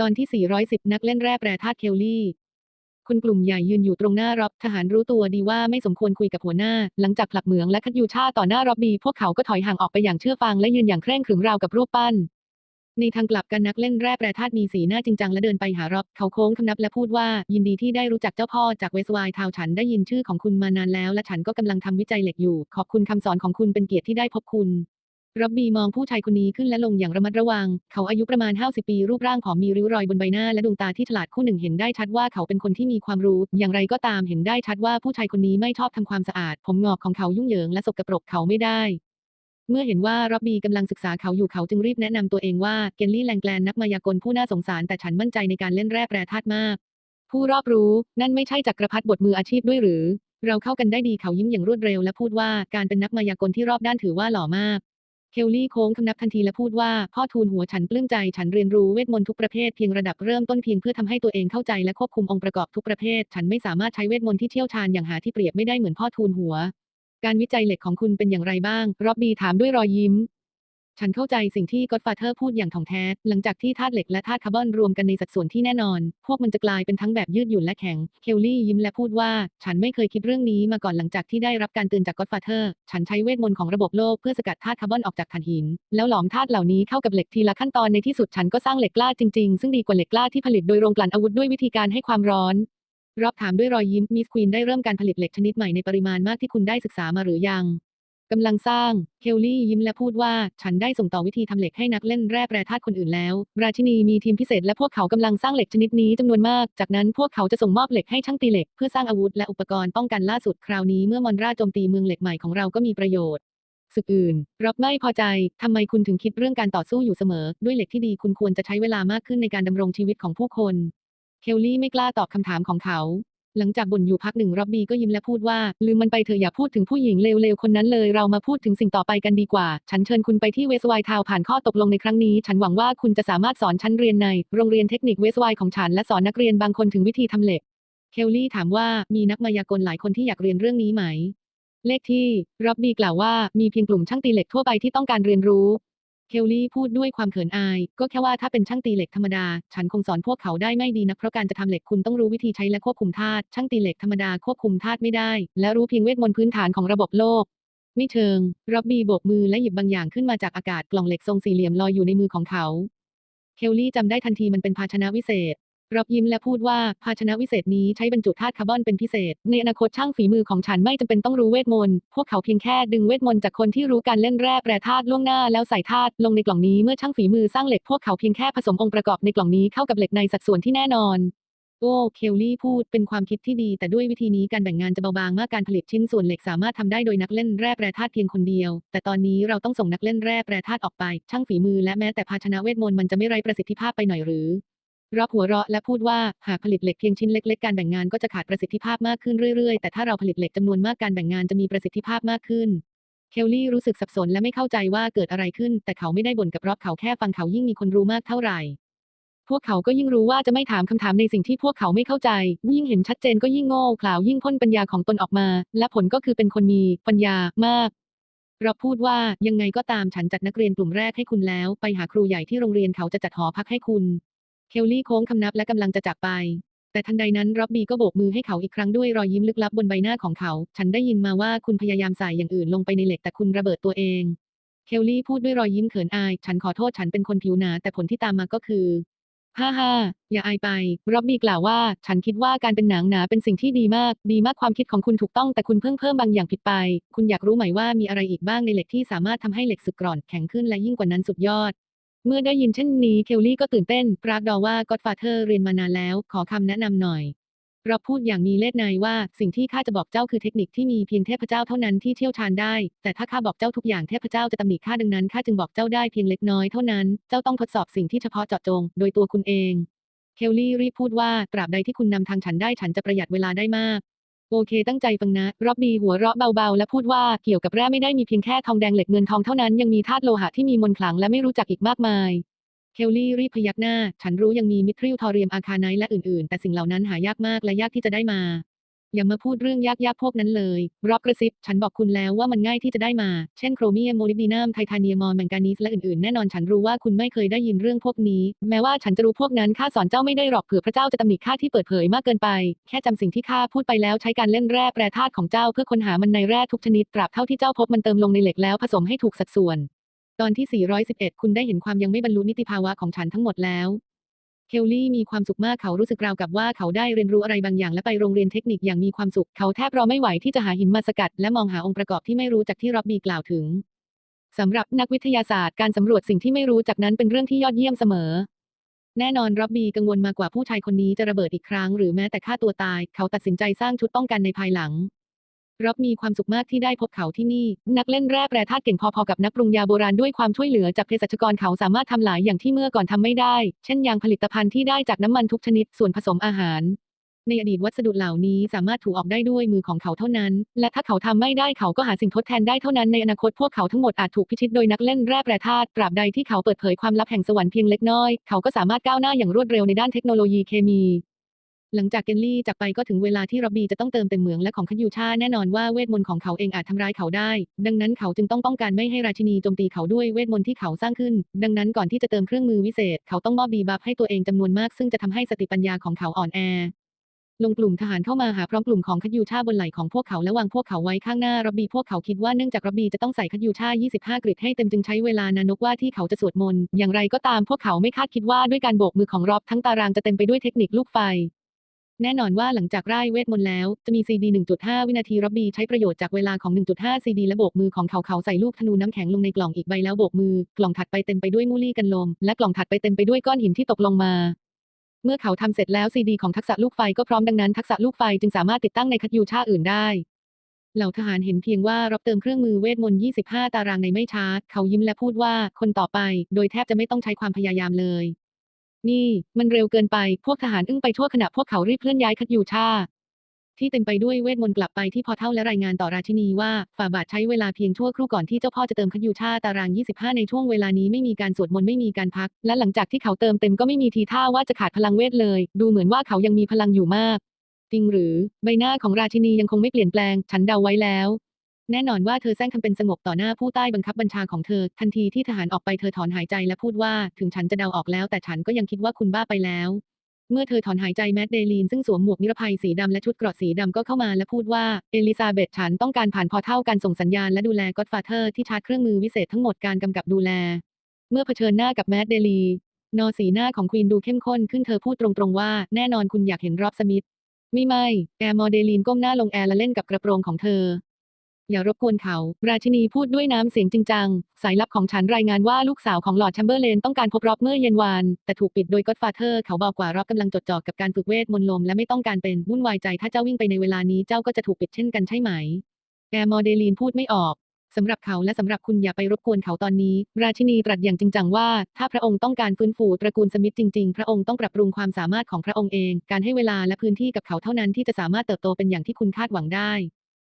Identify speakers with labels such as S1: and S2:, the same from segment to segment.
S1: ตอนที่ 410 นักเล่นแร่แปรธาตุเคลลี่ คุณกลุ่มใหญ่ยืนอยู่ตรงหน้าร็อบทหารรู้ตัวดีว่าไม่สมควรคุยกับหัวหน้า หลังจากผลักเหมืองและคัดยูชาต่อหน้าร็อบบีพวกเขาก็ถอยห่างออกไปอย่างเชื่อฟังและยืนอย่างเคร่งขรึมราวกับรูปปั้น ในทางกลับกันนักเล่นแร่แปรธาตุมีสีหน้าจริงจังและเดินไปหาร็อบเขาโค้งคำนับและพูดว่า ยินดีที่ได้รู้จักเจ้าพ่อจากเวสไวน์ทาวน์ฉันได้ยินชื่อของคุณมานานแล้ว และฉันก็กำลังทำวิจัยเหล็กอยู่ ขอบคุณคำสอนของคุณเป็นเกียรติที่ได้พบคุณ ร็อบบี้มองผู้ชายคนนี้ขึ้นและลงอย่างระมัดระวัง เขาอายุประมาณ 50 ปี รูปร่างผอมมีริ้วรอยบนใบหน้าและดวงตาที่ฉลาดคู่หนึ่งเห็นได้ชัดว่าเขาเป็นคนที่มีความรู้ อย่างไรก็ตามเห็นได้ชัดว่าผู้ชายคนนี้ไม่ชอบทำความสะอาด ผมงอกของเขายุ่งเหยิงและสกปรกเขาไม่ได้เมื่อเห็นว่าร็อบบี้กำลังศึกษาเขาอยู่เขาจึงรีบแนะนำตัวเองว่าเกนลี่แลงแกลนนักมายากลผู้น่าสงสารแต่ฉันมั่นใจในการเล่นแร่แปรธาตุมาก ผู้รอบรู้นั่นไม่ใช่จักรพรรดิบทมืออาชีพด้วยหรือ เราเข้ากันได้ดีเขายิ้มอย่างรวดเร็วและพูดว่าการเป็นนักมายากลที่รอบด้านถือว่าหล่อมาก เคลลี่โค้งคำนับทันทีและพูดว่า พ่อทูลหัวฉันปลื้มใจฉันเรียนรู้เวทมนต์ทุกประเภทเพียงระดับเริ่มต้นเพียงเพื่อทำให้ตัวเองเข้าใจและควบคุมองค์ประกอบทุกประเภท ฉันไม่สามารถใช้เวทมนต์ที่เชี่ยวชาญอย่างหาที่เปรียบไม่ได้เหมือนพ่อทูลหัว การวิจัยเหล็กของคุณเป็นอย่างไรบ้างร็อบบี้ถามด้วยรอยยิ้ม ฉันเข้าใจสิ่งที่ก็ d ฟาเธอร์พูดอย่างถ่องแท้ หลังจากที่ธาตุเหล็กและธาตุคาร์บอนรวมกันในสัดส่วนที่แน่นอน พวกมันจะกลายเป็นทั้งแบบยืดหยุ่นและแข็ง เคลลี่ยิ้มและพูดว่า ฉันไม่เคยคิดเรื่องนี้มาก่อนหลังจากที่ได้รับการเตือนจากก็ d ฟาเธอร์ ฉันใช้เวทมนต์ของระบบโลกเพื่อสกัดธาตุคาร์บอนออกจากถ่านหิน แล้วหลอมธาตุเหล่านี้เข้ากับเหล็กทีละขั้นตอนในที่สุดฉันก็สร้างเหล็กกล้าจริงๆ ซึ่งดีกว่าเหล็กกล้าที่ผลิตโดยโรงกลั่นอาวุธด้วยวิธีการให้ความร้อนรอบถามด้วยรอยยิ้มมิสควีนได้เริ่มการผลิตเหล็กชนิดใหม่ในปริมาณมากที่คุณได้ศึกษามาหรือยัง กำลังสร้าง เคลลี่ยิ้มและพูดว่า ฉันได้ส่งต่อวิธีทำเหล็กให้นักเล่นแร่แปรธาตุคนอื่นแล้ว ราชินีมีทีมพิเศษและพวกเขากำลังสร้างเหล็กชนิดนี้จำนวนมาก จากนั้นพวกเขาจะส่งมอบเหล็กให้ช่างตีเหล็กเพื่อสร้างอาวุธและอุปกรณ์ป้องกันล่าสุดคราวนี้เมื่อมอนราโจมตีเมืองเหล็กใหม่ของเราก็มีประโยชน์ศึกอื่นรับไม่พอใจ ทำไมคุณถึงคิดเรื่องการต่อสู้อยู่เสมอ ด้วยเหล็กที่ดีคุณควรจะใช้เวลามากขึ้นในการดำรงชีวิตของผู้คน เคลลี่ไม่กล้าตอบคำถามของเขา หลังจากบ่นอยู่พักหนึ่งร็อบบี้ก็ยิ้มและพูดว่า ลืมมันไปเถอะอย่าพูดถึงผู้หญิงเลวๆคนนั้นเลยเรามาพูดถึงสิ่งต่อไปกันดีกว่า ฉันเชิญคุณไปที่เวสไวน์ทาวน์ผ่านข้อตกลงในครั้งนี้ ฉันหวังว่าคุณจะสามารถสอนชั้นเรียนใน โรงเรียนเทคนิคเวสไวน์ของฉันและสอนนักเรียนบางคนถึงวิธีทำเหล็กเคลลี่ถามว่ามีนักมายากลหลายคนที่อยากเรียนเรื่องนี้ไหมเลขที่ร็อบบี้กล่าวว่ามีเพียงกลุ่มช่างตีเหล็กทั่วไปที่ต้องการเรียนรู้ เคลลี่พูดด้วยความเขินอาย ก็แค่ว่าถ้าเป็นช่างตีเหล็กธรรมดา ฉันคงสอนพวกเขาได้ไม่ดีนักเพราะการจะทำเหล็กคุณต้องรู้วิธีใช้และควบคุมธาตุช่างตีเหล็กธรรมดาควบคุมธาตุไม่ได้ และรู้เพียงเวทมนต์พื้นฐานของระบบโลกไม่เชิงร็อบบี้โบกมือและหยิบบางอย่างขึ้นมาจากอากาศกล่องเหล็กทรงสี่เหลี่ยมลอยอยู่ในมือของเขา เคลลี่จำได้ทันทีมันเป็นภาชนะวิเศษ ร็อบยิ้มและพูดว่าภาชนะวิเศษนี้ใช้บรรจุธาตุคาร์บอนเป็นพิเศษ ในอนาคตช่างฝีมือของฉันไม่จำเป็นต้องรู้เวทมนต์ พวกเขาเพียงแค่ดึงเวทมนต์จากคนที่รู้การเล่นแร่แปรธาตุล่วงหน้าแล้วใส่ธาตุลงในกล่องนี้เมื่อช่างฝีมือสร้างเหล็กพวกเขาเพียงแค่ผสมองค์ประกอบในกล่องนี้เข้ากับเหล็กในสัดส่วนที่แน่นอนโอ้เคลลี่พูดเป็นความคิดที่ดีแต่ด้วยวิธีนี้การแบ่งงานจะเบาบางมากการผลิตชิ้นส่วนเหล็กสามารถทำได้โดยนักเล่นแร่แปรธาตุเพียงคนเดียว แต่ตอนนี้เราต้องส่งนักเล่นแร่แปรธาตุออกไป ช่างฝีมือและแม้แต่ภาชนะเวทมนต์มันจะไม่ไร้ประสิทธิภาพไปหน่อยหรือ รอบหัวเราะและพูดว่าหากผลิตเหล็กเพียงชิ้นเล็ก ๆ การแบ่งงานก็จะขาดประสิทธิภาพมากขึ้นเรื่อยๆ แต่ถ้าเราผลิตเหล็กจำนวนมากการแบ่งงานจะมีประสิทธิภาพมากขึ้น เคลลี่รู้สึกสับสนและไม่เข้าใจว่าเกิดอะไรขึ้น แต่เขาไม่ได้บ่นกับรอบเขาแค่ฟังเขายิ่งมีคนรู้มากเท่าไหร่ พวกเขาก็ยิ่งรู้ว่าจะไม่ถามคำถามในสิ่งที่พวกเขาไม่เข้าใจ ยิ่งเห็นชัดเจนก็ยิ่งโง่เขลายิ่งพ่นปัญญาของตนออกมา และผลก็คือเป็นคนมีปัญญามากเราพูดว่ายังไงก็ตามฉันจัดนักเรียนกลุ่มแรกให้คุณแล้ว ไปหาครูใหญ่ที่โรงเรียนเขาจะจัดหอพักให้คุณ เคลลี่โค้งคำนับและกำลังจะจากไป แต่ทันใดนั้นร็อบบี้ก็โบกมือให้เขาอีกครั้งด้วยรอยยิ้มลึกลับบนใบหน้าของเขา ฉันได้ยินมาว่าคุณพยายามใส่อย่างอื่นลงไปในเหล็กแต่คุณระเบิดตัวเอง เคลลี่พูดด้วยรอยยิ้มเขินอาย ฉันขอโทษฉันเป็นคนผิวหนา แต่ผลที่ตามมาก็คือฮ่าฮ่าอย่าอายไปร็อบบี้กล่าวว่า ฉันคิดว่าการเป็นหนังหนาเป็นสิ่งที่ดีมาก ดีมากความคิดของคุณถูกต้องแต่คุณเพิ่งเพิ่มบางอย่างผิดไป คุณอยากรู้ไหมว่ามีอะไรอีกบ้างในเหล็กที่สามารถทำให้เหล็กสึกกร่อนแข็งขึ้นและยิ่งกว่านั้นสุดยอด เมื่อได้ยินเช่นนี้เคลลี่ก็ตื่นเต้นปรากดอว่าก็ d ฟาเธอร์เรียนมานานแล้ว ขอคำแนะนำหน่อย เราพูดอย่างมีเล่ห์ในว่าสิ่งที่ข้าจะบอกเจ้าคือเทคนิคที่มีเพียงเทพเจ้าเท่านั้นที่เชี่ยวชาญได้ แต่ถ้าข้าบอกเจ้าทุกอย่างเทพเจ้าจะตำหนิข้าดังนั้นข้าจึงบอกเจ้าได้เพียงเล็กน้อยเท่านั้น เจ้าต้องทดสอบสิ่งที่เฉพาะเจาะจง โดยตัวคุณเอง เคลลี่รีบพูดว่าตราบใดที่คุณนำทางฉันได้ฉันจะประหยัดเวลาได้มาก โอเคตั้งใจฟังนะร็อบบี้หัวเราะเบาๆ และพูดว่าเกี่ยวกับแร่ไม่ได้มีเพียงแค่ทองแดงเหล็กเงินทองเท่านั้นยังมีธาตุโลหะที่มีมนต์ขลังและไม่รู้จักอีกมากมาย เคลลี่รีบพยักหน้า ฉันรู้ยังมีมิทริลทอเรียมอาคาไนและอื่นๆ แต่สิ่งเหล่านั้นหายากมากและยากที่จะได้มา อย่ามาพูดเรื่องยากๆพวกนั้นเลยร็อบกระซิบ ฉันบอกคุณแล้วว่ามันง่ายที่จะได้มา เช่นโครเมียมโมลิบดีนัมไททาเนียมอลแมงกานีสและอื่นๆ แน่นอนฉันรู้ว่าคุณไม่เคยได้ยินเรื่องพวกนี้ แม้ว่าฉันจะรู้พวกนั้นข้าสอนเจ้าไม่ได้หรอกเผื่อพระเจ้าจะตำหนิข้าที่เปิดเผยมากเกินไป แค่จำสิ่งที่ข้าพูดไปแล้วใช้การเล่นแร่แปรธาตุของเจ้าเพื่อค้นหามันในแร่ทุกชนิดตราบเท่าที่เจ้าพบมันเติมลงในเหล็กแล้วผสมให้ถูกสัดส่วน ตอนที่ 411 คุณได้เห็นความยังไม่บรรลุนิติภาวะของฉันทั้งหมดแล้ว เคลลี่มีความสุขมากเขารู้สึกราวกับว่าเขาได้เรียนรู้อะไรบางอย่างและไปโรงเรียนเทคนิคอย่างมีความสุข เขาแทบรอไม่ไหวที่จะหาหินมาสกัด และมองหาองค์ประกอบที่ไม่รู้จากที่ร็อบบี้กล่าวถึงสำหรับนักวิทยาศาสตร์การสำรวจสิ่งที่ไม่รู้จากนั้นเป็นเรื่องที่ยอดเยี่ยมเสมอ แน่นอนร็อบบี้กังวลมากกว่าผู้ชายคนนี้จะระเบิดอีกครั้งหรือแม้แต่ฆ่าตัวตาย เขาตัดสินใจสร้างชุดป้องกันในภายหลัง ร็อบมีความสุขมากที่ได้พบเขาที่นี่ นักเล่นแร่แปรธาตุเก่งพอๆกับนักปรุงยาโบราณด้วยความช่วยเหลือจากเภสัชกรเขาสามารถทำหลายอย่างที่เมื่อก่อนทำไม่ได้ เช่นยางผลิตภัณฑ์ที่ได้จากน้ำมันทุกชนิดส่วนผสมอาหาร ในอดีตวัสดุเหล่านี้สามารถถูกออกได้ด้วยมือของเขาเท่านั้น และถ้าเขาทำไม่ได้เขาก็หาสิ่งทดแทนได้เท่านั้นในอนาคตพวกเขาทั้งหมดอาจถูกพิชิตโดยนักเล่นแร่แปรธาตุตราบใดที่เขาเปิดเผยความลับแห่งสวรรค์เพียงเล็กน้อย เขาก็สามารถก้าวหน้าอย่างรวดเร็วในด้านเทคโนโลยีเคมี หลังจากเกนลี่จากไปก็ถึงเวลาที่ร็อบบี้จะต้องเติมเต็มเหมืองและของคันยูชาแน่นอนว่าเวทมนต์ของเขาเองอาจทำร้ายเขาได้ ดังนั้นเขาจึงต้องป้องกันไม่ให้ราชินีโจมตีเขาด้วยเวทมนต์ที่เขาสร้างขึ้น ดังนั้นก่อนที่จะเติมเครื่องมือวิเศษ เขาต้องมอบบีบัฟให้ตัวเองจำนวนมาก ซึ่งจะทำให้สติปัญญาของเขาอ่อนแอลงกลุ่มทหารเข้ามาหาพร้อมกลุ่มของคัดยูชาบนไหล่ของพวกเขาและวางพวกเขาไว้ข้างหน้าร็อบบี้พวกเขาคิดว่าเนื่องจากร็อบบี้จะต้องใส่คัดยูชา 25 กริดให้เต็มจึงใช้เวลานานกว่าที่เขาจะสวดมนต์อย่างไรก็ตามพวกเขาไม่คาดคิดว่าด้วยการโบกมือของร็อบทั้งตารางจะเต็มไปด้วยเทคนิคลูกไฟ แน่นอนว่าหลังจากไร้เวทมนต์แล้ว จะมีซีดี 1.5 วินาทีร็อบบี้ใช้ประโยชน์จากเวลาของ 1.5 ซีดี และโบกมือของเขาเขาใส่ลูกธนูน้ำแข็งลงในกล่องอีกใบแล้วโบกมือ กล่องถัดไปเต็มไปด้วยมูลี่กันลม และกล่องถัดไปเต็มไปด้วยก้อนหินที่ตกลงมา เมื่อเขาทำเสร็จแล้วซีดี ของทักษะลูกไฟก็พร้อมดังนั้นทักษะลูกไฟจึงสามารถติดตั้งในคัดยูชาอื่นได้เหล่าทหารเห็นเพียงว่ารับเติมเครื่องมือเวทมนต์ 25 ตารางในไม่ช้า เขายิ้มและพูดว่า คนต่อไป โดยแทบจะไม่ต้องใช้ความพยายามเลย นี่มันเร็วเกินไป พวกทหารอึ้งไปทั่วขณะพวกเขารีบเคลื่อนย้ายคัดยูชาที่เต็มไปด้วยเวทมนต์กลับไปที่พอเท่าและรายงานต่อราชินีว่าฝ่าบาทใช้เวลาเพียงชั่วครู่ก่อนที่เจ้าพ่อจะเติมคัดยูชาตาราง 25 ในช่วงเวลานี้ไม่มีการสวดมนต์ไม่มีการพัก และหลังจากที่เขาเติมเต็มก็ไม่มีทีท่าว่าจะขาดพลังเวทเลย ดูเหมือนว่าเขายังมีพลังอยู่มาก จริงหรือ ใบหน้าของราชินียังคงไม่เปลี่ยนแปลง ฉันเดาไว้แล้ว แน่นอนว่าเธอแซงทำเป็นสงบต่อหน้าผู้ใต้บังคับบัญชาของเธอ ทันทีที่ทหารออกไปเธอถอนหายใจและพูดว่าถึงฉันจะเดาออกแล้ว แต่ฉันก็ยังคิดว่าคุณบ้าไปแล้ว เมื่อเธอถอนหายใจแมดเดลีนซึ่งสวมหมวกนิรภัยสีดำและชุดเกราะสีดำก็เข้ามาและพูดว่าเอลิซาเบธฉันต้องการผ่านพอเท่าการส่งสัญญาณและดูแลก็อดฟาเธอร์ที่ชาร์จเครื่องมือวิเศษทั้งหมดการกำกับดูแล เมื่อเผชิญหน้ากับแมดเดลีนอสีหน้าของควีนดูเข้มข้นขึ้นเธอพูดตรงๆว่าแน่นอนคุณอยากเห็นรอบสมิธไม่ไม่แอร์มอเดลีนก้มหน้าลงแอร์และเล่นกับกระโปรงของเธอ อย่ารบกวนเขา ราชินีพูดด้วยน้ำเสียงจริงจัง สายลับของฉันรายงานว่าลูกสาวของหลอร์ดแชมเบอร์เลนต้องการพบรอบเมื่อเย็นวาน แต่ถูกปิดโดยก็อดฟาเธอร์เขาบอกว่ารอบกำลังจดจ่อกับการฝึกเวทมนต์ลมและไม่ต้องการเป็นวุ่นวายใจถ้าเจ้าวิ่งไปในเวลานี้เจ้าก็จะถูกปิดเช่นกันใช่ไหมแอร์มอเดลีนพูดไม่ออกสำหรับเขาและสำหรับคุณอย่าไปรบกวนเขาตอนนี้ ราชินีตรัสอย่างจริงจังว่า ถ้าพระองค์ต้องการฟื้นฟูตระกูลสมิธจริงๆ พระองค์ต้องปรับปรุงความสามารถของพระองค์เอง การให้เวลาและพื้นที่กับเขาเท่านั้นที่จะสามารถเติบโตเป็นอย่างที่คุณคาดหวังได้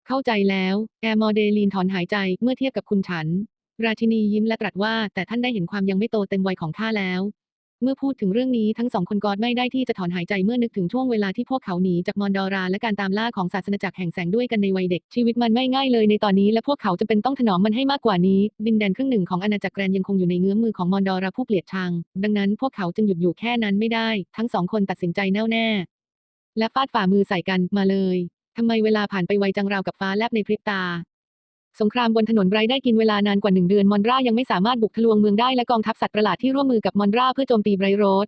S1: เข้าใจแล้ว แอร์มอเดลีนถอนหายใจเมื่อเทียบกับคุณฉัน ราชินียิ้มและตรัสว่าแต่ท่านได้เห็นความยังไม่โตเต็มวัยของข้าแล้ว เมื่อพูดถึงเรื่องนี้ทั้งสองคนกอดไม่ได้ที่จะถอนหายใจเมื่อนึกถึงช่วงเวลาที่พวกเขาหนีจากมอนดอรา และการตามล่าของศาสนาจักรแห่งแสงด้วยกันในวัยเด็กชีวิตมันไม่ง่ายเลยในตอนนี้และพวกเขาจะเป็นต้องถนอมมันให้มากกว่านี้ ดินแดนครึ่งหนึ่งของอาณาจักรแกรนยังคงอยู่ในเงื้อมมือของมอนดอราผู้เกลียดชัง ดังนั้นพวกเขาจึงหยุดอยู่แค่นั้นไม่ได้ ทั้งสองคนตัดสินใจแน่วแน่และฟาดฝ่ามือใส่กันมาเลย ทำไมเวลาผ่านไปไวจังราวกับฟ้าแลบในพริบตา สงครามบนถนนไบรได้กินเวลานานกว่าหนึ่งเดือนมอนรายังไม่สามารถบุกทะลวงเมืองได้และกองทัพสัตว์ประหลาดที่ร่วมมือกับมอนราเพื่อโจมตีไบรโรด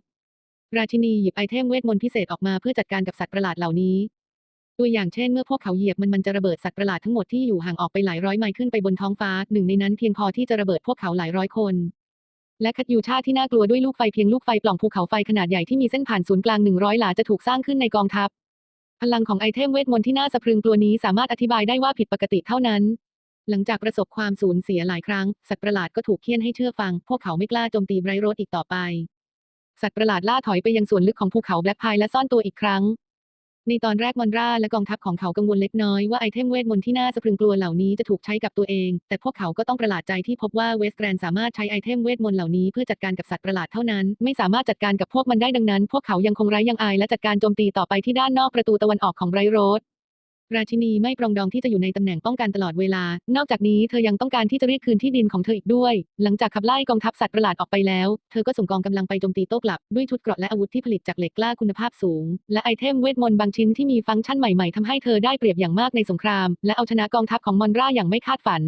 S1: ราชินีหยิบไอเทมเวทมนต์พิเศษออกมาเพื่อจัดการกับสัตว์ประหลาดเหล่านี้ ตัวอย่างเช่นเมื่อพวกเขาเหยียบมันมันจะระเบิดสัตว์ประหลาดทั้งหมดที่อยู่ห่างออกไปหลายร้อยไมล์ขึ้นไปบนท้องฟ้าหนึ่งในนั้นเพียงพอที่จะระเบิดพวกเขาหลายร้อยคน และคัดยูชาที่น่ากลัวด้วยลูกไฟเพียงลูกไฟปล่องภูเขาไฟขนาดใหญ่ที่มีเส้นผ่านศูนย์กลาง100หลาจะถูกสร้างขึ้นในกองทัพ พลังของไอเทมเวทมนต์ที่น่าสะพรึงกลัวนี้สามารถอธิบายได้ว่าผิดปกติเท่านั้น หลังจากประสบความสูญเสียหลายครั้ง สัตว์ประหลาดก็ถูกเคี่ยนให้เชื่อฟัง พวกเขาไม่กล้าโจมตีไบรโรดอีกต่อไป สัตว์ประหลาดล่าถอยไปยังส่วนลึกของภูเขาแบล็กพายและซ่อนตัวอีกครั้ง ในตอนแรกมอนราและกองทัพของเขากังวลเล็กน้อยว่าไอเทมเวทมนต์ที่น่าสะพรึงกลัวเหล่านี้จะถูกใช้กับตัวเอง แต่พวกเขาก็ต้องประหลาดใจที่พบว่าเวสแกรนสามารถใช้ไอเทมเวทมนต์เหล่านี้เพื่อจัดการกับสัตว์ประหลาดเท่านั้น ไม่สามารถจัดการกับพวกมันได้ดังนั้น พวกเขายังคงไร้ยังอายและจัดการโจมตีต่อไปที่ด้านนอกประตูตะวันออกของไรโรด ราชินีไม่ปรองดองที่จะอยู่ในตำแหน่งป้องกันตลอดเวลา นอกจากนี้เธอยังต้องการที่จะเรียกคืนที่ดินของเธออีกด้วย หลังจากขับไล่กองทัพสัตว์ประหลาดออกไปแล้ว เธอก็ส่งกองกำลังไปโจมตีโต้กลับ ด้วยชุดเกราะและอาวุธที่ผลิตจากเหล็กกล้าคุณภาพสูง และไอเทมเวทมนต์บางชิ้นที่มีฟังก์ชันใหม่ๆทำให้เธอได้เปรียบอย่างมากในสงคราม และเอาชนะกองทัพของมอนราอย่างไม่คาดฝัน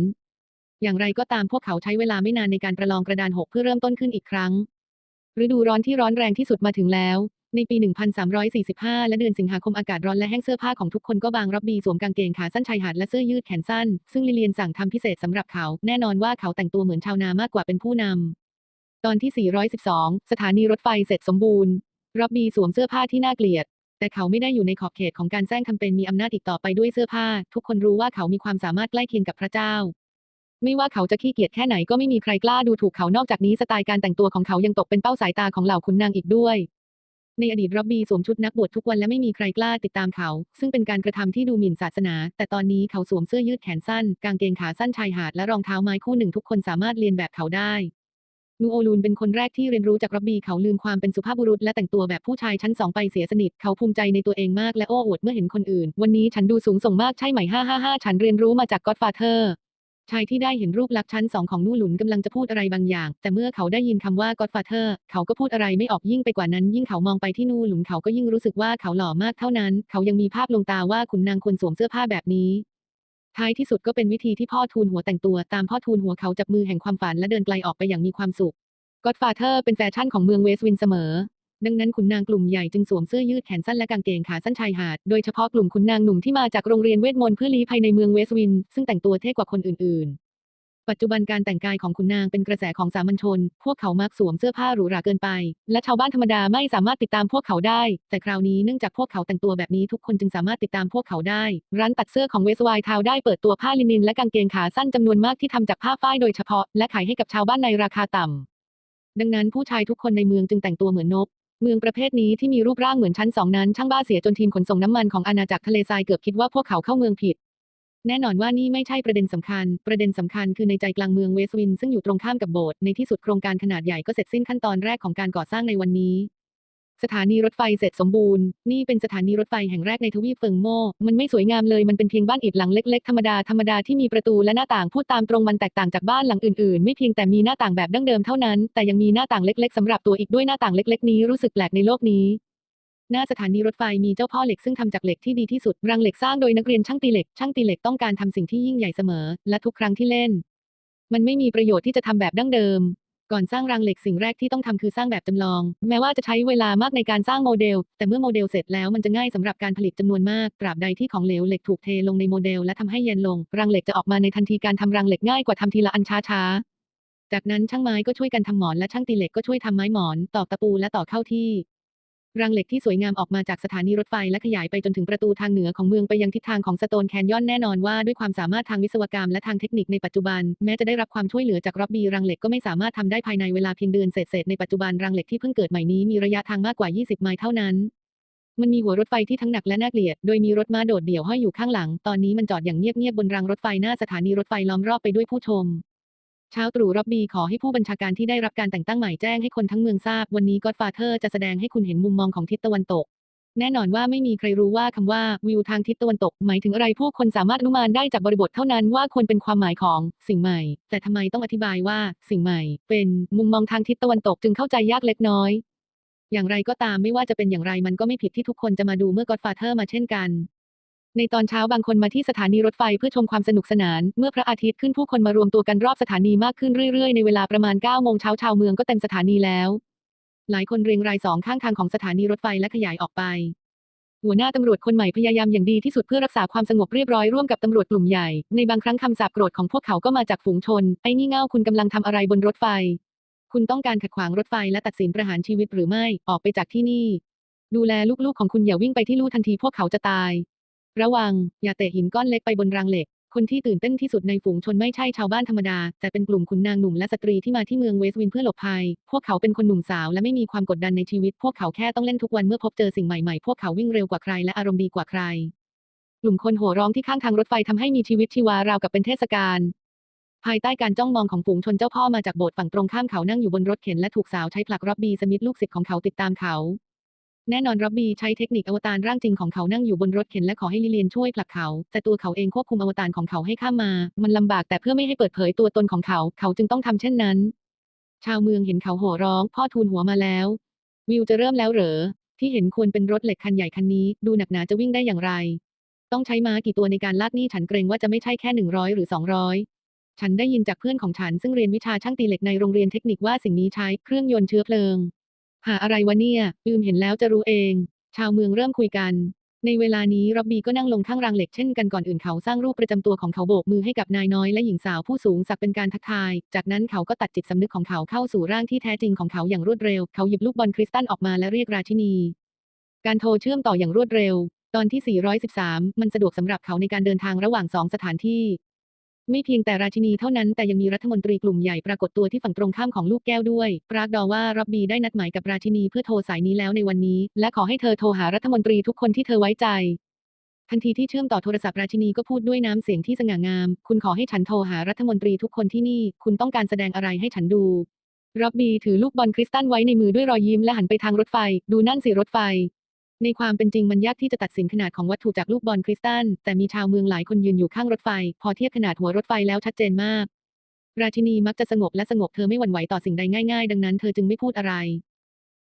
S1: อย่างไรก็ตามพวกเขาใช้เวลาไม่นานในการประลองกระดานหกเพื่อเริ่มต้นขึ้นอีกครั้งฤดูร้อนที่ร้อนแรงที่สุดมาถึงแล้ว ในปี 1345 และเดือนสิงหาคมอากาศร้อนและแห้งเสื้อผ้าของทุกคนก็บางรับบีสวมกางเกงขาสั้นชายหาดและเสื้อยืดแขนสั้น ซึ่งลิเลียนสั่งทำพิเศษสำหรับเขา แน่นอนว่าเขาแต่งตัวเหมือนชาวนามากกว่าเป็นผู้นำ ตอนที่ 412 สถานีรถไฟเสร็จสมบูรณ์รับบีสวมเสื้อผ้าที่น่าเกลียด แต่เขาไม่ได้อยู่ในขอบเขตของการแซงทำเป็นมีอำนาจอีกต่อไปด้วยเสื้อผ้า ทุกคนรู้ว่าเขามีความสามารถใกล้เคียงกับพระเจ้าไม่ว่าเขาจะขี้เกียจแค่ไหนก็ไม่มีใครกล้าดูถูกเขานอกจากนี้สไตล์การแต่งตัวของเขายังตกเป็นเป้าสายตาของเหล่าขุนนางอีกด้วย ในอดีตร็อบบี้สวมชุดนักบวชทุกวันและไม่มีใครกล้าติดตามเขา ซึ่งเป็นการกระทำที่ดูหมิ่นศาสนา แต่ตอนนี้เขาสวมเสื้อยืดแขนสั้น กางเกงขาสั้นชายหาดและรองเท้าไม้คู่หนึ่งทุกคนสามารถเรียนแบบเขาได้นูโอลูนเป็นคนแรกที่เรียนรู้จากร็อบบี้เขาลืมความเป็นสุภาพบุรุษและแต่งตัวแบบผู้ชายชั้นสองไปเสียสนิท เขาภูมิใจในตัวเองมากและโอ้อวดเมื่อเห็นคนอื่น วันนี้ฉันดูสูงส่งมากใช่ไหมฮ่าฮ่าฮ่าฉันเรียนรู้มาจากก็อดฟาเธอร์ ชายที่ได้เห็นรูปลักษณ์ชั้นสองของนู่หลุนกำลังจะพูดอะไรบางอย่าง แต่เมื่อเขาได้ยินคำว่า Godfather เขาก็พูดอะไรไม่ออกยิ่งไปกว่านั้น ยิ่งเขามองไปที่นู่หลุนเขาก็ยิ่งรู้สึกว่าเขาหล่อมากเท่านั้น เขายังมีภาพลงตาว่าขุนนางควรสวมเสื้อผ้าแบบนี้ท้ายที่สุดก็เป็นวิธีที่พ่อทูลหัวแต่งตัวตามพ่อทูลหัวเขาจับมือแห่งความฝันและเดินไกลออกไปอย่างมีความสุข Godfather เป็นแฟชั่นของเมืองเวสต์วินเสมอ ดังนั้นขุนนางกลุ่มใหญ่จึงสวมเสื้อยืดแขนสั้นและกางเกงขาสั้นชายหาด โดยเฉพาะกลุ่มขุนนางหนุ่มที่มาจากโรงเรียนเวทมนต์เพื่อลี้ภัยในเมืองเวสต์วิน ซึ่งแต่งตัวเท่กว่าคนอื่น ๆ ปัจจุบันการแต่งกายของขุนนางเป็นกระแสของสามัญชน พวกเขามักสวมเสื้อผ้าหรูหราเกินไป และชาวบ้านธรรมดาไม่สามารถติดตามพวกเขาได้ แต่คราวนี้เนื่องจากพวกเขาแต่งตัวแบบนี้ทุกคนจึงสามารถติดตามพวกเขาได้ ร้านตัดเสื้อของเวสไวทาวได้เปิดตัวผ้าลินิน และกางเกงขาสั้นจำนวนมากที่ทำจากผ้าฝ้ายโดยเฉพาะ และขายให้กับชาวบ้านในราคาต่ำดังนั้นผู้ชายทุกคนในเมืองจึงแต่งตัวเหมือนนก เมืองประเภทนี้ที่มีรูปร่างเหมือนชั้นสองนั้นช่างบ้าเสียจนทีมขนส่งน้ำมันของอาณาจักรทะเลทรายเกือบคิดว่าพวกเขาเข้าเมืองผิด แน่นอนว่านี่ไม่ใช่ประเด็นสำคัญ ประเด็นสำคัญคือในใจกลางเมืองเวสต์วินซึ่งอยู่ตรงข้ามกับโบสถ์ในที่สุดโครงการขนาดใหญ่ก็เสร็จสิ้นขั้นตอนแรกของการก่อสร้างในวันนี้ สถานีรถไฟเสร็จสมบูรณ์ นี่เป็นสถานีรถไฟแห่งแรกในทวีปเฟิงโมมันไม่สวยงามเลย มันเป็นเพียงบ้านอิฐหลังเล็กๆ ธรรมดา ธรรมดาที่มีประตูและหน้าต่างพูดตามตรงมันแตกต่างจากบ้านหลังอื่นๆ ไม่เพียงแต่มีหน้าต่างแบบดั้งเดิมเท่านั้น แต่ยังมีหน้าต่างเล็กๆสำหรับตัวอีกด้วยหน้าต่างเล็ก ๆ นี้รู้สึกแปลกในโลกนี้ หน้าสถานีรถไฟมีเจ้าพ่อเหล็กซึ่งทำจากเหล็กที่ดีที่สุด รังเหล็กสร้างโดยนักเรียนช่างตีเหล็ก ช่างตีเหล็กต้องการทำสิ่งที่ยิ่งใหญ่เสมอ และทุกครั้งที่เล่น มันไม่มีประโยชน์ที่จะทำแบบดั้งเดิม ก่อนสร้างรังเหล็กสิ่งแรกที่ต้องทำคือสร้างแบบจำลอง แม้ว่าจะใช้เวลามากในการสร้างโมเดล แต่เมื่อโมเดลเสร็จแล้วมันจะง่ายสำหรับการผลิตจำนวนมาก ตราบใดที่ของเหลวเหล็กถูกเทลงในโมเดลและทำให้เย็นลงรังเหล็กจะออกมาในทันทีการทำรังเหล็กง่ายกว่าทำทีละอันช้าๆ จากนั้นช่างไม้ก็ช่วยกันทำหมอนและช่างตีเหล็กก็ช่วยทำไม้หมอนตอกตะปูและต่อเข้าที่ รังเหล็กที่สวยงามออกมาจากสถานีรถไฟและขยายไปจนถึงประตูทางเหนือของเมืองไปยังทิศทางของสโตนแคนยอนแน่นอนว่าด้วยความสามารถทางวิศวกรรมและทางเทคนิคในปัจจุบัน แม้จะได้รับความช่วยเหลือจากร็อบบี้รังเหล็กก็ไม่สามารถทำได้ภายในเวลาเพียงเดือนเศษในปัจจุบันรังเหล็กที่เพิ่งเกิดใหม่นี้มีระยะทางมากกว่า 20 ไมล์เท่านั้นมันมีหัวรถไฟที่ทั้งหนักและน่าเกลียด โดยมีรถม้าโดดเดี่ยวห้อยอยู่ข้างหลัง ตอนนี้มันจอดอย่างเงียบๆบนรางรถไฟหน้าสถานีรถไฟล้อมรอบไปด้วยผู้ชม เช้าตรู่ร็อบบี้ขอให้ผู้บัญชาการที่ได้รับการแต่งตั้งใหม่แจ้งให้คนทั้งเมืองทราบ วันนี้ก็อดฟาเธอร์จะแสดงให้คุณเห็นมุมมองของทิศตะวันตก แน่นอนว่าไม่มีใครรู้ว่าคำว่าวิวทางทิศตะวันตก หมายถึงอะไรผู้คนสามารถอนุมานได้จากบริบทเท่านั้นว่าควรเป็นความหมายของสิ่งใหม่ แต่ทำไมต้องอธิบายว่าสิ่งใหม่ เป็นมุมมองทางทิศตะวันตกจึงเข้าใจยากเล็กน้อยอย่างไรก็ตามไม่ว่าจะเป็นอย่างไรมันก็ไม่ผิดที่ทุกคนจะมาดูเมื่อ Godfather มาเช่นกัน ในตอนเช้าบางคนมาที่สถานีรถไฟเพื่อชมความสนุกสนาน เมื่อพระอาทิตย์ขึ้นผู้คนมารวมตัวกันรอบสถานีมากขึ้นเรื่อยๆ ในเวลาประมาณ9โมงเช้าชาวเมืองก็เต็มสถานีแล้ว หลายคนเรียงรายสองข้างทางของสถานีรถไฟและขยายออกไป หัวหน้าตำรวจคนใหม่พยายามอย่างดีที่สุดเพื่อรักษาความสงบเรียบร้อยร่วมกับตำรวจกลุ่มใหญ่ ในบางครั้งคำสาปโกรธของพวกเขาก็มาจากฝูงชน ไอ้นี่เง่าคุณกำลังทำอะไรบนรถไฟ คุณต้องการขัดขวางรถไฟและตัดสินประหารชีวิตหรือไม่ ออกไปจากที่นี่ ดูแลลูกๆของคุณอย่าวิ่งไปที่ลู่ทันทีพวกเขาจะตาย ระวัง อย่าเตะหินก้อนเล็กไปบนรางเหล็ก คนที่ตื่นเต้นที่สุดในฝูงชนไม่ใช่ชาวบ้านธรรมดา แต่เป็นกลุ่มขุนนางหนุ่มและสตรีที่มาที่เมืองเวสต์วินเพื่อหลบภัย พวกเขาเป็นคนหนุ่มสาวและไม่มีความกดดันในชีวิต พวกเขาแค่ต้องเล่นทุกวันเมื่อพบเจอสิ่งใหม่ๆ พวกเขาวิ่งเร็วกว่าใครและอารมณ์ดีกว่าใคร กลุ่มคนโห่ร้องที่ข้างทางรถไฟทำให้มีชีวิตชีวาราวกับเป็นเทศกาลภายใต้การจ้องมองของฝูงชนเจ้าพ่อมาจากโบสถ์ฝั่งตรงข้ามเขานั่งอยู่บนรถเข็นและถูกสาวใช้ผลักร็อบบี้สมิธลูกศิษย์ของเขาติดตามเขา แน่นอนร็อบบี้ใช้เทคนิคอวตารร่างจริงของเขานั่งอยู่บนรถเข็นและขอให้ลิเลียนช่วยผลักเขา แต่ตัวเขาเองควบคุมอวตารของเขาให้ข้ามมา มันลำบากแต่เพื่อไม่ให้เปิดเผยตัวตนของเขา เขาจึงต้องทำเช่นนั้น ชาวเมืองเห็นเขาโห่ร้อง พ่อทูลหัวมาแล้ว วิวจะเริ่มแล้วเหรอ ที่เห็นควรเป็นรถเหล็กคันใหญ่คันนี้ ดูหนักหนาจะวิ่งได้อย่างไร ต้องใช้ม้ากี่ตัวในการลากนี่ฉันเกรงว่าจะไม่ใช่แค่หนึ่งร้อยหรือสองร้อยฉันได้ยินจากเพื่อนของฉันซึ่งเรียนวิชาช่างตีเหล็กในโรงเรียนเทคนิคว่าสิ่งนี้ใช้เครื่องยนต์เชื้อเพลิง หาอะไรวะเนี่ยอืมเห็นแล้วจะรู้เอง ชาวเมืองเริ่มคุยกัน ในเวลานี้ร็อบบี้ก็นั่งลงข้างรางเหล็กเช่นกันก่อนอื่นเขาสร้างรูปประจำตัวของเขาโบกมือให้กับนายน้อยและหญิงสาวผู้สูงศักดิ์เป็นการทักทาย จากนั้นเขาก็ตัดจิตสำนึกของเขาเข้าสู่ร่างที่แท้จริงของเขาอย่างรวดเร็ว เขาหยิบลูกบอลคริสตัลออกมาและเรียกราชินี การโทรเชื่อมต่ออย่างรวดเร็ว ตอนที่ 413 มันสะดวกสำหรับเขาในการเดินทางระหว่างสองสถานที่ ไม่เพียงแต่ราชินีเท่านั้นแต่ยังมีรัฐมนตรีกลุ่มใหญ่ปรากฏตัวที่ฝั่งตรงข้ามของลูกแก้วด้วย ปรากดอว่าร็อบบี้ได้นัดหมายกับราชินีเพื่อโทรสายนี้แล้วในวันนี้ และขอให้เธอโทรหารัฐมนตรีทุกคนที่เธอไว้ใจ ทันทีที่เชื่อมต่อโทรศัพท์ราชินีก็พูดด้วยน้ำเสียงที่สง่างาม คุณขอให้ฉันโทรหารัฐมนตรีทุกคนที่นี่ คุณต้องการแสดงอะไรให้ฉันดูร็อบบี้ถือลูกบอลคริสตัลไว้ในมือด้วยรอยยิ้มและหันไปทางรถไฟ ดูนั่นสิรถไฟ ในความเป็นจริงมันยากที่จะตัดสินขนาดของวัตถุจากลูกบอลคริสตัล แต่มีชาวเมืองหลายคนยืนอยู่ข้างรถไฟ พอเทียบขนาดหัวรถไฟแล้วชัดเจนมาก ราชินีมักจะสงบและสงบเธอไม่หวั่นไหวต่อสิ่งใดง่ายๆ ดังนั้นเธอจึงไม่พูดอะไร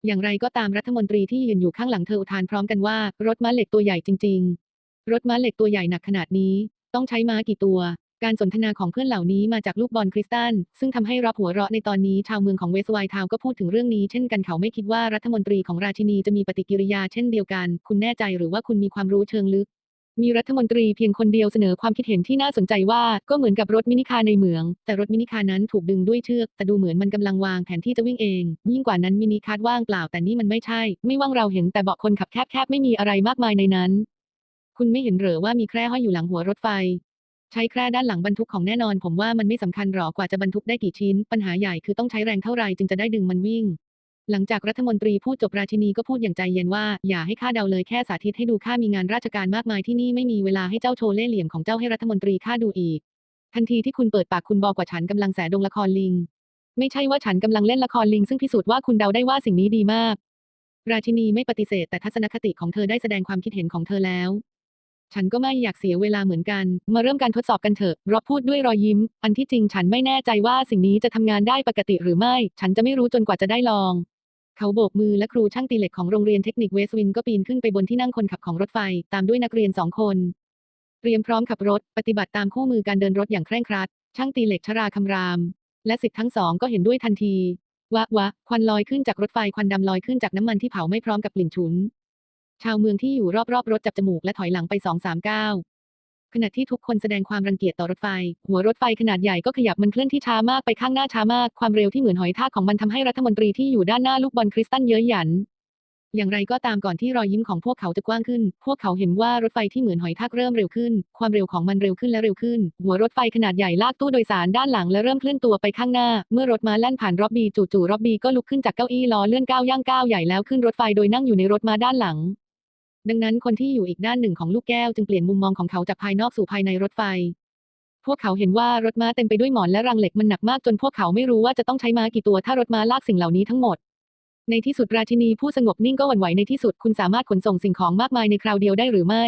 S1: อย่างไรก็ตามรัฐมนตรีที่ยืนอยู่ข้างหลังเธออุทานพร้อมกันว่ารถม้าเหล็กตัวใหญ่จริง ๆ รถม้าเหล็กตัวใหญ่หนักขนาดนี้ ต้องใช้ม้ากี่ตัว การสนทนาของเพื่อนเหล่านี้มาจากลูกบอลคริสตัลซึ่งทำให้รับหัวเราะในตอนนี้ชาวเมืองของเวสไวท์ทาวก็พูดถึงเรื่องนี้เช่นกันเขาไม่คิดว่ารัฐมนตรีของราชินีจะมีปฏิกิริยาเช่นเดียวกัน คุณแน่ใจหรือว่าคุณมีความรู้เชิงลึก มีรัฐมนตรีเพียงคนเดียวเสนอความคิดเห็นที่น่าสนใจว่าก็เหมือนกับรถมินิคาร์ในเมือง แต่รถมินิคาร์นั้นถูกดึงด้วยเชือก แต่ดูเหมือนมันกำลังวางแผนที่จะวิ่งเอง ยิ่งกว่านั้นมินิคาร์ว่างเปล่าแต่นี่มันไม่ใช่ ไม่ว่างเราเห็นแต่เบาะคนขับแคบๆไม่มีอะไรมากมายในนั้น คุณไม่เห็นเหรอว่ามีแคร่ห้อยอยู่หลังหัวรถไฟ ใช้แคร่ด้านหลังบรรทุกของแน่นอน ผมว่ามันไม่สำคัญหรอกกว่าจะบรรทุกได้กี่ชิ้น ปัญหาใหญ่คือต้องใช้แรงเท่าไหร่จึงจะได้ดึงมันวิ่ง หลังจากรัฐมนตรีพูดจบราชินีก็พูดอย่างใจเย็นว่า อย่าให้ข้าเดาเลยแค่สาธิตให้ดูข้ามีงานราชการมากมายที่นี่ไม่มีเวลาให้เจ้าโชว์เล่ห์เหลี่ยมของเจ้าให้รัฐมนตรีข้าดูอีก ทันทีที่คุณเปิดปากคุณบอกว่าฉันกำลังแสดงละครลิง ไม่ใช่ว่าฉันกำลังเล่นละครลิง ซึ่งพิสูจน์ว่าคุณเดาได้ว่าสิ่งนี้ดีมาก ราชินีไม่ปฏิเสธแต่ทัศนคติของเธอได้แสดงความคิดเห็นของเธอแล้ว ฉันก็ไม่อยากเสียเวลาเหมือนกัน มาเริ่มการทดสอบกันเถอะรอบพูดด้วยรอยยิ้ม อันที่จริงฉันไม่แน่ใจว่าสิ่งนี้จะทำงานได้ปกติหรือไม่ ฉันจะไม่รู้จนกว่าจะได้ลอง เขาโบกมือและครูช่างตีเหล็กของโรงเรียนเทคนิคเวสต์วินก็ปีนขึ้นไปบนที่นั่งคนขับของรถไฟ ตามด้วยนักเรียนสองคน เตรียมพร้อมขับรถ ปฏิบัติตามคู่มือการเดินรถอย่างเคร่งครัด ช่างตีเหล็กชราคำราม และสิทธิ์ทั้งสองก็เห็นด้วยทันทีวะวะควันลอยขึ้นจากรถไฟควันดำลอยขึ้นจากน้ำมันที่เผาไม่พร้อมกับกลิ่นฉุน ชาวเมืองที่อยู่รอบๆรถจับจมูกและถอยหลังไปสองสามก้าวขณะที่ทุกคนแสดงความรังเกียจต่อรถไฟ หัวรถไฟขนาดใหญ่ก็ขยับมันเคลื่อนที่ช้ามากไปข้างหน้าช้ามาก ความเร็วที่เหมือนหอยทากของมันทำให้รัฐมนตรีที่อยู่ด้านหน้าลูกบอลคริสตัลเย้ยหยัน อย่างไรก็ตามก่อนที่รอยยิ้มของพวกเขาจะกว้างขึ้น พวกเขาเห็นว่ารถไฟที่เหมือนหอยทากเริ่มเร็วขึ้น ความเร็วของมันเร็วขึ้นและเร็วขึ้น หัวรถไฟขนาดใหญ่ลากตู้โดยสารด้านหลังและเริ่มเคลื่อนตัวไปข้างหน้า เมื่อรถม้าแล่นผ่านร็อบบี้จู่ๆร็อบบี้ก็ลุกขึ้นจากเก้าอี้ล้อเลื่อนก้าวย่างก้าวใหญ่แล้วขึ้นรถไฟโดยนั่งอยู่ในรถม้าด้านหลัง ดังนั้นคนที่อยู่อีกด้านหนึ่งของลูกแก้วจึงเปลี่ยนมุมมองของเขาจากภายนอกสู่ภายในรถไฟ พวกเขาเห็นว่ารถม้าเต็มไปด้วยหมอนและรังเหล็กมันหนักมากจนพวกเขาไม่รู้ว่าจะต้องใช้ม้ากี่ตัวถ้ารถม้าลากสิ่งเหล่านี้ทั้งหมด ในที่สุดราชินีผู้สงบนิ่งก็หวั่นไหวในที่สุดคุณสามารถขนส่งสิ่งของมากมายในคราวเดียวได้หรือไม่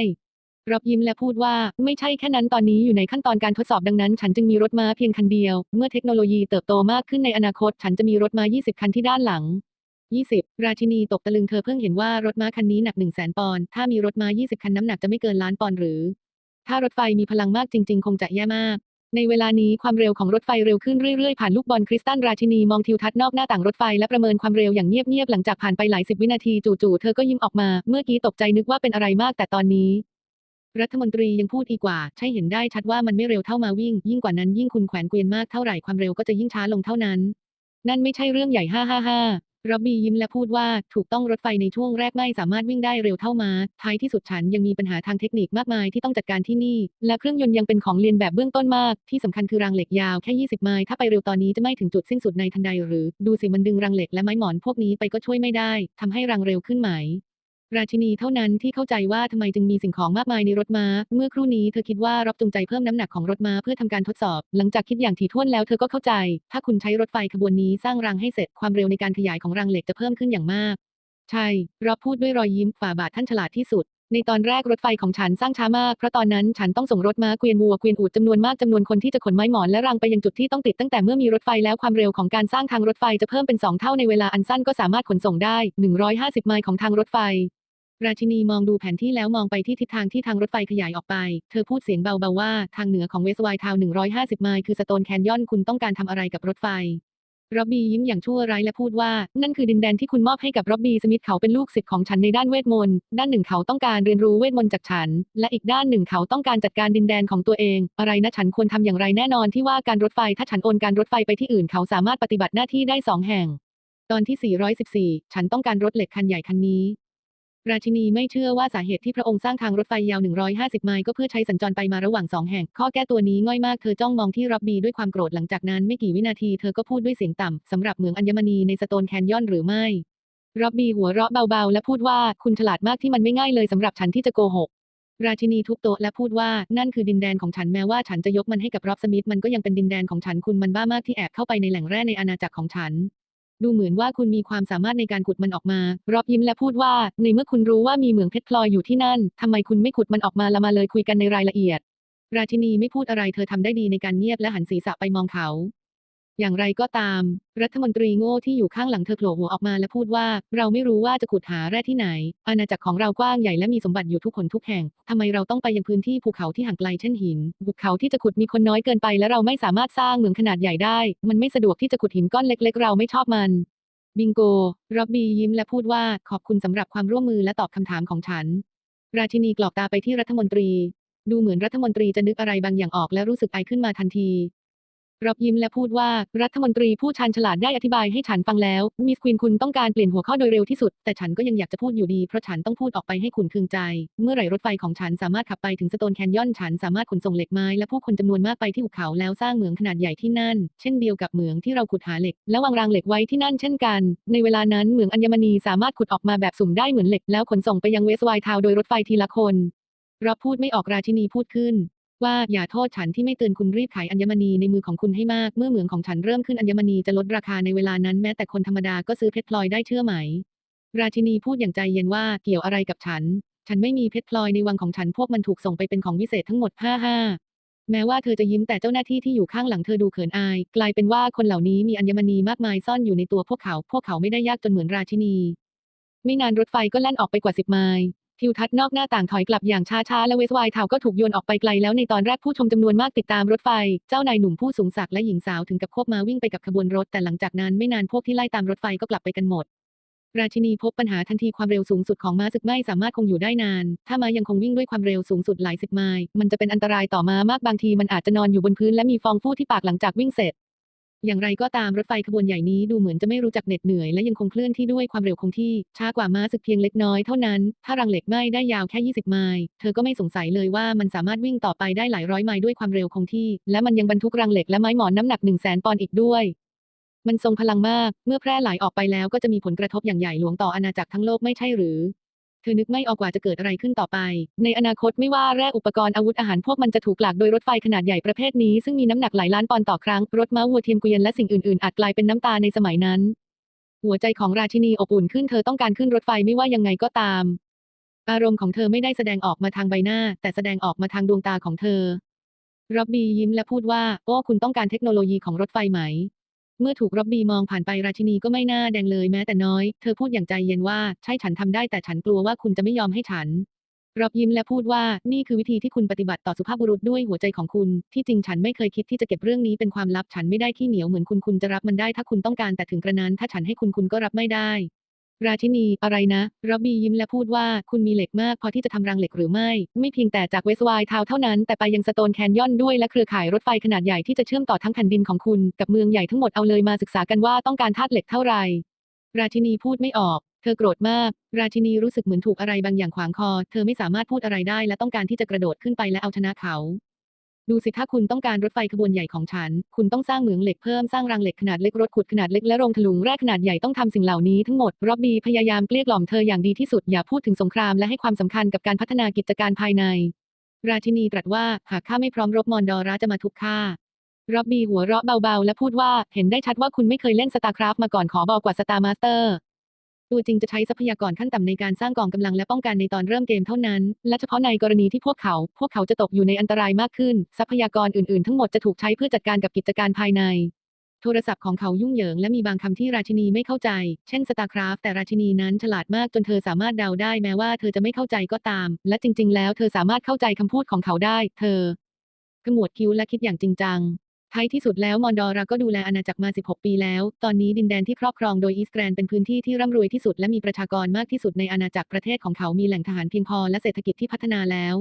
S1: รับยิ้มและพูดว่าไม่ใช่แค่นั้นตอนนี้อยู่ในขั้นตอนการทดสอบดังนั้น ฉันจึงมีรถม้าเพียงคันเดียว เมื่อเทคโนโลยีเติบโตมากขึ้นในอนาคต ฉันจะมีรถม้า 20 คันที่ด้านหลัง 20 ราชินีตกตะลึงเธอเพิ่งเห็นว่ารถม้าคันนี้หนัก 1 0 0 0 0 0 ปอนด์ ถ้ามีรถม้า 20 คันน้ำหนักจะไม่เกินล้านปอนด์หรือ ถ้ารถไฟมีพลังมากจริง ๆ คงจะแย่มาก ในเวลานี้ความเร็วของรถไฟเร็วขึ้นเรื่อยๆ ผ่านลูกบอลคริสตัลราชินีมองทิวทัศน์นอกหน้าต่างรถไฟและประเมินความเร็วอย่างเงียบๆ หลังจากผ่านไปหลายสิบวินาทีจู่ๆ เธอก็ยิ้มออกมา เมื่อกี้ตกใจนึกว่าเป็นอะไรมากแต่ตอนนี้ รัฐมนตรียังพูดอีกว่า ใช่เห็นได้ชัดว่ามันไม่เร็วเท่ามาวิ่ง ยิ่งกว่านั้นยิ่งคุณแขวนเกวียนมากเท่าไหร่ความเร็วก็จะยิ่งช้าลงเท่านั้น นั่นไม่ใช่เรื่องใหญ่ฮ่าฮ่าฮ่าร็อบบี้ยิ้มและพูดว่าถูกต้องรถไฟในช่วงแรกไม่สามารถวิ่งได้เร็วเท่ามาท้ายที่สุดฉันยังมีปัญหาทางเทคนิคมากมายที่ต้องจัดการที่นี่ และเครื่องยนต์ยังเป็นของเรียนแบบเบื้องต้นมาก ที่สำคัญคือรางเหล็กยาวแค่ 20 ไมล์ถ้าไปเร็วตอนนี้จะไม่ถึงจุดสิ้นสุดในทันใดหรือ ดูสิมันดึงรางเหล็กและไม้หมอนพวกนี้ไปก็ช่วยไม่ได้ทำให้รางเร็วขึ้นไหม ราชินีเท่านั้นที่เข้าใจว่าทำไมจึงมีสิ่งของมากมายในรถม้า เมื่อครู่นี้เธอคิดว่ารับจงใจเพิ่มน้ำหนักของรถม้าเพื่อทำการทดสอบ หลังจากคิดอย่างถี่ถ้วนแล้วเธอก็เข้าใจ ถ้าคุณใช้รถไฟขบวนนี้สร้างรางให้เสร็จความเร็วในการขยายของรางเหล็กจะเพิ่มขึ้นอย่างมาก ใช่รอบพูดด้วยรอยยิ้มฝ่าบาทท่านฉลาดที่สุดในตอนแรกรถไฟของฉันสร้างช้ามาก เพราะตอนนั้นฉันต้องส่งรถม้าเกวียนวัวเกวียนอูฐจำนวนมากจำนวนคนที่จะขนไม้หมอนและรังไปยังจุดที่ต้องติดตั้งแต่เมื่อมีรถไฟแล้วความเร็วของการสร้างทางรถไฟจะเพิ่มเป็นสองเท่าในเวลาอันสั้นก็สามารถขนส่งได้ 150 ไมล์ของทางรถไฟ ราชินีมองดูแผนที่แล้วมองไปที่ทิศทางที่ทางรถไฟขยายออกไป เธอพูดเสียงเบาๆว่าทางเหนือของเวสไวทาวน์150 ไมล์คือสโตนแคนยอนคุณต้องการทำอะไรกับรถไฟร็อบบี้ยิ้มอย่างชั่วร้ายและพูดว่า นั่นคือดินแดนที่คุณมอบให้กับร็อบบี้สมิธเขาเป็นลูกศิษย์ของฉันในด้านเวทมนต์ ด้านหนึ่งเขาต้องการเรียนรู้เวทมนต์จากฉัน และอีกด้านหนึ่งเขาต้องการจัดการดินแดนของตัวเอง อะไรนะฉันควรทำอย่างไรแน่นอนที่ว่าการรถไฟถ้าฉันโอนการรถไฟไปที่อื่นเขาสามารถปฏิบัติหน้าที่ได้สองแห่ง ตอนที่ 414 ฉันต้องการรถเหล็กคันใหญ่คันนี้ ราชินีไม่เชื่อว่าสาเหตุที่พระองค์สร้างทางรถไฟยาว 150 ไมล์ก็เพื่อใช้สัญจรไปมาระหว่างสองแห่ง ข้อแก้ตัวนี้ง่อยมาก เธอจ้องมองที่รับบีด้วยความโกรธหลังจากนั้นไม่กี่วินาทีเธอก็พูดด้วยเสียงต่ำสำหรับเหมืองอัญมณีในสโตนแคนยอนหรือไม่รับบีหัวเราะเบาๆ และพูดว่าคุณฉลาดมากที่มันไม่ง่ายเลยสำหรับฉันที่จะโกหก ราชินีทุบโต๊ะและพูดว่านั่นคือดินแดนของฉันแม้ว่าฉันจะยกมันให้กับร็อบสมิธมันก็ยังเป็นดินแดนของฉันคุณมันบ้ามากที่แอบเข้าไปในแหล่งแร่ในอาณาจักรของฉัน ดูเหมือนว่าคุณมีความสามารถในการขุดมันออกมา รอบยิ้มและพูดว่า ในเมื่อคุณรู้ว่ามีเหมืองเพชรพลอยอยู่ที่นั่น ทำไมคุณไม่ขุดมันออกมาละมาเลยคุยกันในรายละเอียด ราชินีไม่พูดอะไรเธอทำได้ดีในการเงียบและหันศีรษะไปมองเขา อย่างไรก็ตาม รัฐมนตรีโง่ที่อยู่ข้างหลังเธอโผล่หัวออกมาและพูดว่า เราไม่รู้ว่าจะขุดหาแร่ที่ไหน อาณาจักรของเรากว้างใหญ่และมีสมบัติอยู่ทุกคนทุกแห่ง ทำไมเราต้องไปยังพื้นที่ภูเขาที่ห่างไกลเช่นหิน ภูเขาที่จะขุดมีคนน้อยเกินไปและเราไม่สามารถสร้างเหมืองขนาดใหญ่ได้ มันไม่สะดวกที่จะขุดหินก้อนเล็ก ๆ เราไม่ชอบมัน บิงโกรับบี้ยิ้มและพูดว่าขอบคุณสำหรับความร่วมมือและตอบคำถามของฉัน ราชินีกรอกตาไปที่รัฐมนตรี ดูเหมือนรัฐมนตรีจะนึกอะไรบางอย่างออกและรู้สึกอายขึ้นมาทันที รับยิ้มและพูดว่า รัฐมนตรีผู้ชาญฉลาดได้อธิบายให้ฉันฟังแล้ว มิสควีนคุณต้องการเปลี่ยนหัวข้อโดยเร็วที่สุด แต่ฉันก็ยังอยากจะพูดอยู่ดี เพราะฉันต้องพูดออกไปให้คุณคืนใจ เมื่อไหร่รถไฟของฉันสามารถขับไปถึงสโตนแคนยอน ฉันสามารถขนส่งเหล็กไม้และผู้คนจำนวนมากไปที่หุบเขาแล้วสร้างเหมืองขนาดใหญ่ที่นั่น เช่นเดียวกับเหมืองที่เราขุดหาเหล็ก และวางรางเหล็กไว้ที่นั่นเช่นกัน ในเวลานั้นเหมืองอัญมณีสามารถขุดออกมาแบบสุ่มได้เหมือนเหล็กแล้วขนส่งไปยังเวสไวท์ทาวโดยรถไฟทีละคนรับพูดไม่ออกราชินีพูดขึ้น ว่าอย่าโทษฉันที่ไม่เตือนคุณรีบขายอัญมณีในมือของคุณให้มาก เมื่อเหมืองของฉันเริ่มขึ้นอัญมณีจะลดราคาในเวลานั้นแม้แต่คนธรรมดาก็ซื้อเพชรพลอยได้เชื่อไหม ราชินีพูดอย่างใจเย็นว่าเกี่ยวอะไรกับฉัน ฉันไม่มีเพชรพลอยในวังของฉันพวกมันถูกส่งไปเป็นของวิเศษทั้งหมดห้าห้าแม้ว่าเธอจะยิ้มแต่เจ้าหน้าที่ที่อยู่ข้างหลังเธอดูเขินอาย กลายเป็นว่าคนเหล่านี้มีอัญมณีมากมายซ่อนอยู่ในตัวพวกเขา พวกเขาไม่ได้ยากจนเหมือนราชินี ไม่นานรถไฟก็แล่นออกไปกว่าสิบไมล์ ทิวทัศน์นอกหน้าต่างถอยกลับอย่างช้าๆ และเวสไวท์ทาวก็ถูกโยนออกไปไกลแล้วในตอนแรกผู้ชมจำนวนมากติดตามรถไฟ เจ้านายหนุ่มผู้สูงศักดิ์และหญิงสาวถึงกับควบมาวิ่งไปกับขบวนรถ แต่หลังจากนั้นไม่นานพวกที่ไล่ตามรถไฟก็กลับไปกันหมด ราชินีพบปัญหาทันทีความเร็วสูงสุดของม้าศึกไม่สามารถคงอยู่ได้นาน ถ้าม้ายังคงวิ่งด้วยความเร็วสูงสุดหลายสิบไมล์มันจะเป็นอันตรายต่อม้ามากบางทีมันอาจจะนอนอยู่บนพื้นและมีฟองฟู่ที่ปากหลังจากวิ่งเสร็จ อย่างไรก็ตามรถไฟขบวนใหญ่นี้ดูเหมือนจะไม่รู้จักเหน็ดเหนื่อยและยังคงเคลื่อนที่ด้วยความเร็วคงที่ ช้ากว่าม้าศึกเพียงเล็กน้อยเท่านั้น ถ้ารังเหล็กไม้ได้ยาวแค่ 20 ไมล์ เธอก็ไม่สงสัยเลยว่ามันสามารถวิ่งต่อไปได้หลายร้อยไมล์ด้วยความเร็วคงที่ และมันยังบรรทุกรังเหล็กและไม้หมอนน้ำหนัก1 0 0 0 0แสนปอนด์อีกด้วยมันทรงพลังมาก เมื่อแพร่หลายออกไปแล้วก็จะมีผลกระทบอย่างใหญ่หลวงต่ออาณาจักรทั้งโลกไม่ใช่หรือ เธอนึกไม่ออกว่าจะเกิดอะไรขึ้นต่อไป ในอนาคตไม่ว่าแร่อุปกรณ์อาวุธอาหารพวกมันจะถูกหลากโดยรถไฟขนาดใหญ่ประเภทนี้ซึ่งมีน้ำหนักหลายล้านปอนด์ต่อครั้ง รถม้าวัวเทียมเกวียนและสิ่งอื่นๆอาจกลายเป็นน้ำตาในสมัยนั้น หัวใจของราชินีอบอุ่นขึ้นเธอต้องการขึ้นรถไฟไม่ว่ายังไงก็ตาม อารมณ์ของเธอไม่ได้แสดงออกมาทางใบหน้า แต่แสดงออกมาทางดวงตาของเธอร็อบบี้ยิ้มและพูดว่า โอ้ คุณต้องการเทคโนโลยีของรถไฟไหม เมื่อถูกร็อบบี้มองผ่านไปราชินีก็ไม่น่าแดงเลยแม้แต่น้อย เธอพูดอย่างใจเย็นว่าใช่ฉันทำได้แต่ฉันกลัวว่าคุณจะไม่ยอมให้ฉันร็อบยิ้มและพูดว่านี่คือวิธีที่คุณปฏิบัติต่อสุภาพบุรุษด้วยหัวใจของคุณ ที่จริงฉันไม่เคยคิดที่จะเก็บเรื่องนี้เป็นความลับฉันไม่ได้ขี้เหนียวเหมือนคุณคุณจะรับมันได้ถ้าคุณต้องการแต่ถึงกระนั้นถ้าฉันให้คุณคุณก็รับไม่ได้ ราชินีอะไรนะ ร็อบบี้ยิ้มและพูดว่าคุณมีเหล็กมากพอที่จะทำรังเหล็กหรือไม่ ไม่เพียงแต่จากเวสไวท์ทาวเท่านั้น แต่ไปยังสโตนแคนยอนด้วยและเครือข่ายรถไฟขนาดใหญ่ที่จะเชื่อมต่อทั้งแผ่นดินของคุณ กับเมืองใหญ่ทั้งหมดเอาเลยมาศึกษากันว่าต้องการธาตุเหล็กเท่าไหร่ ราชินีพูดไม่ออก เธอโกรธมาก ราชินีรู้สึกเหมือนถูกอะไรบางอย่างขวางคอ เธอไม่สามารถพูดอะไรได้และต้องการที่จะกระโดดขึ้นไปและเอาชนะเขา ดูสิถ้าคุณต้องการรถไฟขบวนใหญ่ของฉัน คุณต้องสร้างเหมืองเหล็กเพิ่มสร้างรางเหล็กขนาดเล็กรถขุดขนาดเล็กและโรงถลุงแร่ขนาดใหญ่ต้องทำสิ่งเหล่านี้ทั้งหมดรอบบี้พยายามเกลี้ยกล่อมเธออย่างดีที่สุดอย่าพูดถึงสงครามและให้ความสำคัญกับการพัฒนากิจการภายใน ราชินีตรัสว่าหากข้าไม่พร้อมรบมอนดอราจะมาทุบข้าร็อบบี้หัวเราะเบาๆ และพูดว่า เห็นได้ชัดว่าคุณไม่เคยเล่นสตาร์คราฟมาก่อนขอบอกกว่าสตาร์มาสเตอร์ ตัวจริงจะใช้ทรัพยากรขั้นต่ำในการสร้างกองกำลังและป้องกันในตอนเริ่มเกมเท่านั้น และเฉพาะในกรณีที่พวกเขา พวกเขาจะตกอยู่ในอันตรายมากขึ้น ทรัพยากรอื่นๆ ทั้งหมดจะถูกใช้เพื่อจัดการกับกิจการภายใน โทรศัพท์ของเขายุ่งเหยิงและมีบางคำที่ราชินีไม่เข้าใจ เช่น StarCraft แต่ราชินีนั้นฉลาดมากจนเธอสามารถเดาได้แม้ว่าเธอจะไม่เข้าใจก็ตาม และจริง ๆ แล้วเธอสามารถเข้าใจคำพูดของเขาได้ เธอขมวดคิ้วและคิดอย่างจริงจัง ท้ายที่สุดแล้วมอนดอราก็ดูแลอาณาจักรมา 16 ปีแล้ว ตอนนี้ดินแดนที่ครอบครองโดยอีสแกรนเป็นพื้นที่ที่ร่ำรวยที่สุดและมีประชากรมากที่สุดในอาณาจักรประเทศของเขามีแหล่งทหารเพียงพอและเศรษฐกิจที่พัฒนาแล้ว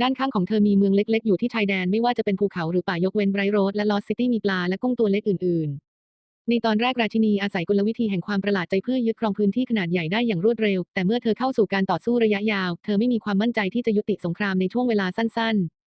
S1: ด้านข้างของเธอมีเมืองเล็ก ๆ อยู่ที่ชายแดนไม่ว่าจะเป็นภูเขาหรือป่ายกเว้นไบรโรดและลอสซิตี้มีปลาและกุ้งตัวเล็กอื่น ๆในตอนแรกราชินีอาศัยกลวิธีแห่งความประหลาดใจเพื่อยึดครองพื้นที่ขนาดใหญ่ได้อย่างรวดเร็ว แต่เมื่อเธอเข้าสู่การต่อสู้ระยะยาว เธอไม่มีความมั่นใจที่จะยุติสงครามในช่วงเวลาสั้นๆ